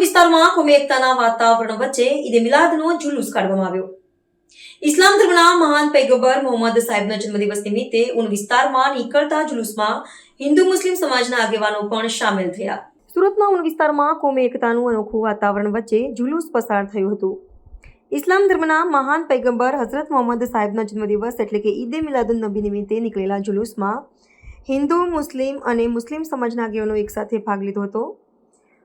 વિસ્તારમાં કોમી એકતાના વાતાવરણ વચ્ચે ઈદે મિલાદનો જુલુસ કાઢવામાં આવ્યો. ઇસ્લામ ધર્મના મહાન પૈગંબર મોહમ્મદ સાહેબના જન્મદિવસ નિમિત્તે ઉન વિસ્તારમાં નીકળતા જુલુસમાં હિન્દુ મુસ્લિમ સમાજના આગેવાનો પણ સામેલ થયા. સુરતના ઉન વિસ્તારમાં કોમી એકતાનું અનોખું વાતાવરણ વચ્ચે જુલુસ પસાર થયું હતું. ઇસ્લામ ધર્મના મહાન પૈગંબર હઝરત મોહમ્મદ સાહેબના જન્મદિવસ એટલે કે ઈદે મિલાદુન નબી નિમિત્તે નીકળેલા જુલુસમાં હિન્દુ, મુસ્લિમ અને મુસ્લિમ સમાજના આગેવાનો એકસાથે ભાગ લીધો હતો.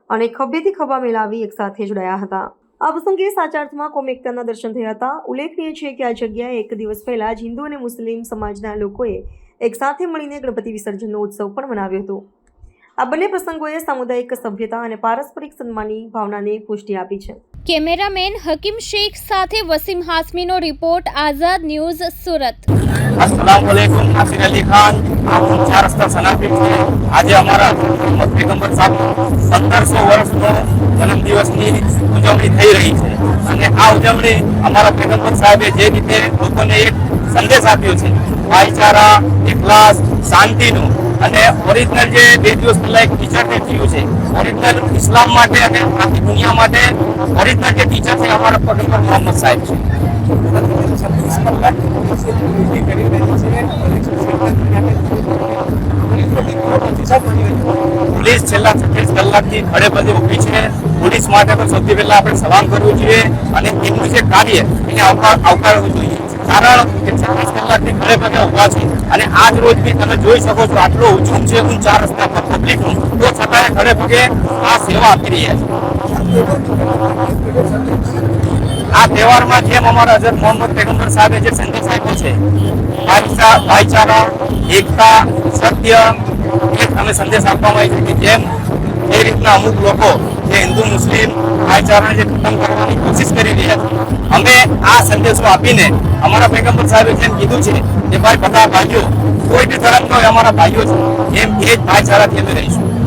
અને ખભેથી ખભા મેળાવી એકસાથે જોડાયા હતા. આ પ્રસંગે સાચા અર્થમાં કોમી એકતાના દર્શન થયા હતા. ઉલ્લેખનીય છે કે આ જગ્યાએ એક દિવસ પહેલા જ હિન્દુ અને મુસ્લિમ સમાજના લોકોએ એકસાથે મળીને ગણપતિ વિસર્જનનો ઉત્સવ પણ મનાવ્યો હતો. આ બંને પ્રસંગોએ સામુદાયિક સભ્યતા અને પારસ્પરિક સન્માનની ભાવનાને પુષ્ટિ આપી છે. કેમેરામેન હકીમ શેખ સાથે વસીમ હાસમીનો રિપોર્ટ આઝાદ ન્યૂઝ સુરત. અસલામ વાલેકુમ નાસિર અલી ખાન. હું ચાર રસ્તા સનાફી છે. આજે અમારા મોહમ્મદ પેગમ્બર સાહેબ સત્તરસો વર્ષનો જન્મદિવસની ઉજવણી થઈ રહી છે. અને આ ઉજવણી અમારા પેગમ્બર સાહેબે જે રીતે લોકોને એક સંદેશ આપ્યો છે, ભાઈચારા એકલાસ શાંતિનું અને ઓરિજિનલ જે બે દિવસ પહેલા એક ટીચર ડે થયું છે ઓરિજિનલ ઇસ્લામ માટે અને આખી દુનિયા માટે ઓરિજિનલ જે ટીચર છે અમારા પેગમ્બર મોહમ્મદ સાહેબ છે. પોલીસ છેલ્લા છત્રીસ કલાકથી ખડે પગે ઊભી છે. પોલીસ માટે પણ સૌથી પહેલા આપણે સલામ કરવું જોઈએ અને એમનું જે કાર્ય એને આવકાર આવકારવું જોઈએ. કારણ કે ચાલીસ કલાકથી ખડે પગે ઊભા છે અને આજ રોજ બી તમે જોઈ શકો છો આટલો ઊંચું છે ચાર રસ્તા પર પબ્લિકનું. તો છતાંય ખડે પગે આ સેવા આપી રહ્યા છે. આ તહેવારમાં જેમ અમારા હજરત મોહમ્મદ પેગમ્બર સાહેબે જે સંદેશ આપ્યો છે, ભાઈચા- ભાઈચારા, એકતા, સત્ય અમે સંદેશ આપવામાં આવી છે કે જેમ એ રીતના અમુક લોકો જે હિન્દુ, મુસ્લિમ ભાઈચારાને જે ખતમ કરવાની કોશિશ કરી રહ્યા છે, અમે આ સંદેશો આપીને અમારા પેગમ્બર સાહેબે જેમ કીધું છે કે ભાઈ બધા ભાઈઓ, કોઈ બી ધર્મનો અમારા ભાઈઓ છે, એમ એ જ ભાઈચારાથી અમે રહીશું.